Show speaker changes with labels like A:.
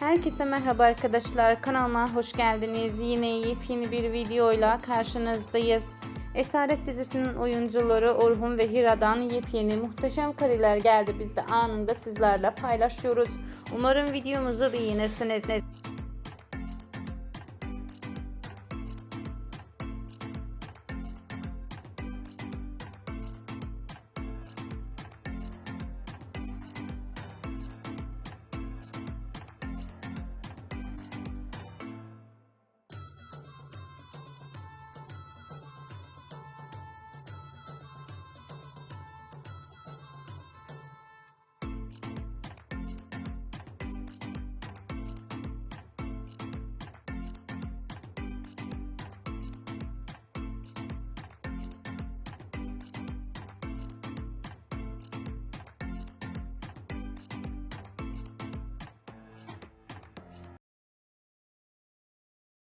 A: Herkese merhaba arkadaşlar. Kanalıma hoş geldiniz. Yine yepyeni bir videoyla karşınızdayız. Esaret dizisinin oyuncuları Orhun ve Hira'dan yepyeni muhteşem kareler geldi. Biz de anında sizlerle paylaşıyoruz. Umarım videomuzu beğenirsiniz.